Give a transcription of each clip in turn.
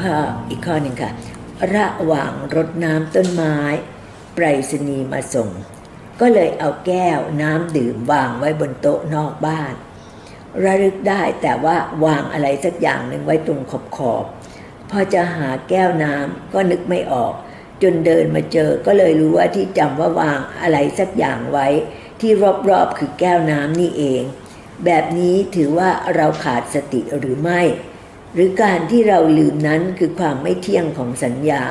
ข้ออีกข้อหนึ่งค่ะ ระหว่างรดน้ำต้นไม้ไปรษณีย์มาส่ง ก็เลยเอาแก้วน้ำดื่มวางไว้บนโต๊ะนอกบ้าน ระลึกได้แต่ว่าวางอะไรสักอย่างหนึ่งไว้ตรงขอบขอบพอจะหาแก้วน้ำก็นึกไม่ออก จนเดินมาเจอก็เลยรู้ว่าที่จำว่าวางอะไรสักอย่างไว้ ที่รอบๆคือแก้วน้ำนี่เอง แบบนี้ถือว่าเราขาดสติหรือไม่ หรือการที่เราลืมนั้นคือความไม่เที่ยงของสัญญา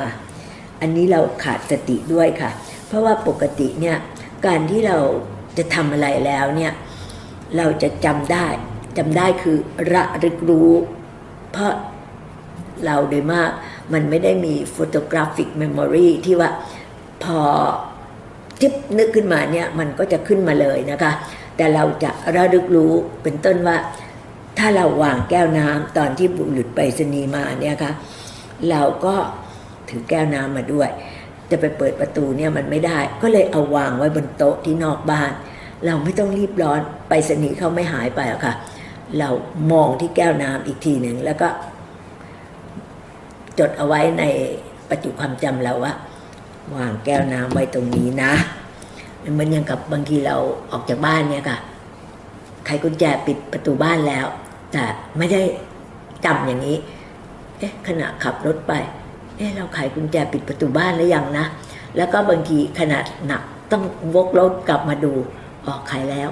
อันนี้เราขาดสติด้วยค่ะ เพราะว่าปกติเนี่ยการที่เราจะทำอะไรแล้วเนี่ยเราจะจำได้จำได้คือระลึกรู้ เพราะเราโดยมากมันไม่ได้มี photographic memory ที่ว่าพอจิบนึกขึ้นมาเนี่ยมันก็จะขึ้นมาเลยนะคะ แต่เราจะระลึกรู้เป็นต้นว่า ถ้าเราวางแก้วน้ำตอนที่บุรุษไปรษณีย์มาเนี่ยค่ะเราก็ถือแก้วน้ำมาด้วย จะไปเปิดประตูเนี่ยมันไม่ได้ ก็เลยเอาวางไว้บนโต๊ะที่นอกบ้าน เราไม่ต้องรีบร้อนไปรษณีย์เขาไม่หายไปอกค่ะ เรามองที่แก้วน้ำอีกทีหนึ่งแล้วก็ จดเอาไว้ในปัจจุความจำเราว่าวางแก้วน้ำไว้ตรงนี้นะมันยังกับบางทีเราออกจากบ้านเนี่ยค่ะไขกุญแจปิดประตูบ้านแล้ว แต่ไม่ได้จำอย่างนี้ เอ๊ะขณะขับรถไป เอ๊ะเราไขกุญแจปิดประตูบ้านแล้วยังนะ แล้วก็บางทีขนาดหนักต้องวกรถกลับมาดูออกไขแล้ว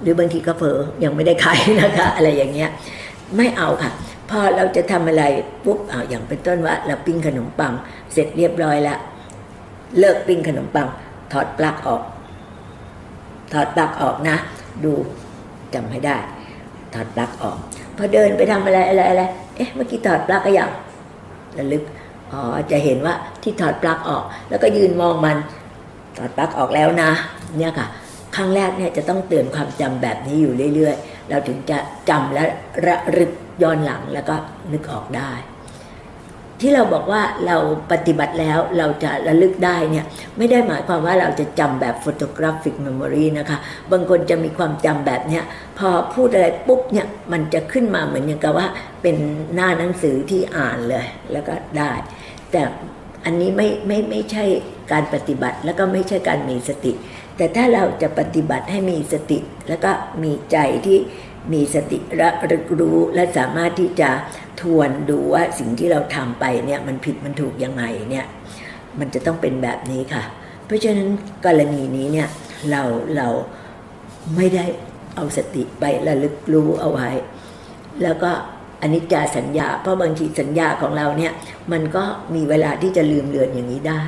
หรือบางทีก็เผลอยังไม่ได้ไขนะคะ อะไรอย่างเงี้ย ไม่เอาค่ะพอเราจะทำอะไรปุ๊บเอาอย่างเป็นต้นว่าเราปิ้งขนมปัง เสร็จเรียบร้อยแล้วเลิกปิ้งขนมปัง ถอดปลั๊กออก ถอดปลั๊กออกนะ ดูจำให้ได้ ถอดปลั๊กออก พอเดินไปทำอะไรอะไรอะไรเอ๊ะเมื่อกี้ถอดปลั๊กก็ยังระลึกอ๋อจะเห็นว่าที่ถอดปลั๊กออก แล้วก็ยืนมองมันถอดปลั๊กออกแล้วนะ เนี่ยค่ะครั้งแรกเนี่ยจะต้องเตือนความจำแบบนี้อยู่เรื่อย ๆ เราถึงจะจำและระลึกย้อนหลังแล้วก็นึกออกได้ ที่เราบอกว่าเราปฏิบัติแล้วเราจะระลึกได้เนี่ยไม่ได้หมายความว่าเราจะจำแบบ photographic memory นะคะ บางคนจะมีความจำแบบเนี้ยพอพูดอะไรปุ๊บเนี่ยมันจะขึ้นมาเหมือนอย่างกับว่าเป็นหน้าหนังสือที่อ่านเลยแล้วก็ได้ แต่อันนี้ไม่ไม่ไม่ใช่การปฏิบัติแล้วก็ไม่ใช่การมีสติ แต่ถ้าเราจะปฏิบัติให้มีสติ แล้วก็มีใจที่ มีสติระลึกรู้และสามารถที่จะทวนดูว่าสิ่งที่เราทำไปเนี่ยมันผิดมันถูกยังไงเนี่ยมันจะต้องเป็นแบบนี้ค่ะ เพราะฉะนั้นกรณีนี้เนี่ยเราเราไม่ได้เอาสติไประลึกรู้เอาไว้ แล้วก็อนิจจาสัญญา เพราะบางทีสัญญาของเราเนี่ยมันก็มีเวลาที่จะลืมเลือนอย่างนี้ได้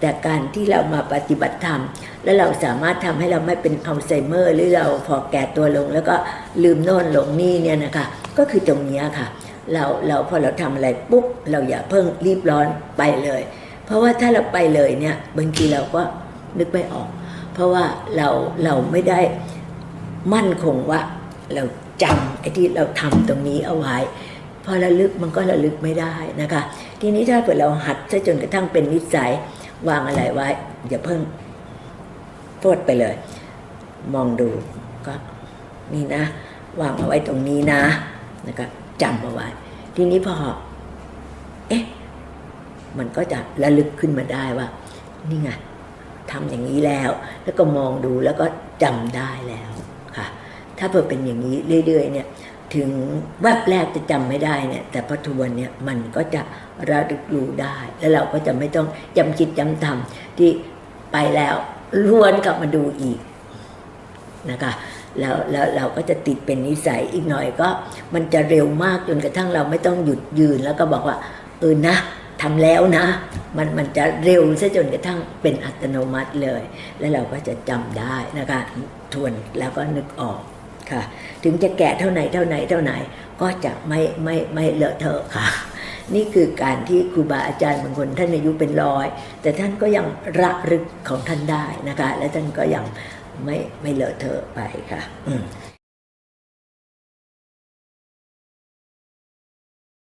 แต่การที่เรามาปฏิบัติธรรม แล้วเราสามารถทำให้เราไม่เป็นอัลไซเมอร์ หรือเราพอแก่ตัวลง แล้วก็ลืมโน่นหลงนี่เนี่ยนะคะ ก็คือตรงนี้ค่ะ เราเราพอเราทำอะไรปุ๊บเราอย่าเพิ่งรีบร้อนไปเลย เพราะว่าถ้าเราไปเลยเนี่ยบางทีเราก็นึกไม่ออก เพราะว่าเราเราไม่ได้มั่นคงว่าเราจำไอ้ที่เราทำตรงนี้เอาไว้พอระลึกมันก็ระลึกไม่ได้นะคะ ทีนี้ถ้าเกิดเราหัดซะจนกระทั่งเป็นนิสัย วางอะไรไว้ อย่าเพิ่งโทษไปเลย มองดูก็นี่นะ วางเอาไว้ตรงนี้นะนะคะจำเอาไว้ ทีนี้พอ เอ๊ะ มันก็จะระลึกขึ้นมาได้ว่า นี่ไงทำอย่างนี้แล้ว แล้วก็มองดูแล้วก็จำได้แล้วค่ะ ถ้าเพิ่เป็นอย่างนี้เรื่อย ๆ เนี่ย ถึงแวบแรกจะจำไม่ได้เนี่ย แต่พอทวนเนี่ยมันก็จะระลึกรู้ได้ แล้วเราก็จะไม่ต้องจำคิดจำทำที่ไปแล้วล้วนกลับมาดูอีกนะคะแล้วแล้วเราก็จะติดเป็นนิสัยอีกหน่อยก็มันจะเร็วมากจนกระทั่งเราไม่ต้องหยุดยืนแล้วก็บอกว่าเออนะทำแล้วนะ มันมันจะเร็วซะจนกระทั่งเป็นอัตโนมัติเลย แล้วเราก็จะจำได้นะคะ ทวนแล้วก็นึกออก ค่ะ ถึงจะแก่เท่าไหนเท่าไหนเท่าไหนก็จะไม่ไม่ไม่เลอะเทอะค่ะ นี่คือการที่ครูบาอาจารย์บางคนท่านอายุเป็นร้อย แต่ท่านก็ยังระลึกของท่านได้นะคะ และท่านก็ยังไม่ไม่เลอะเทอะไปค่ะอื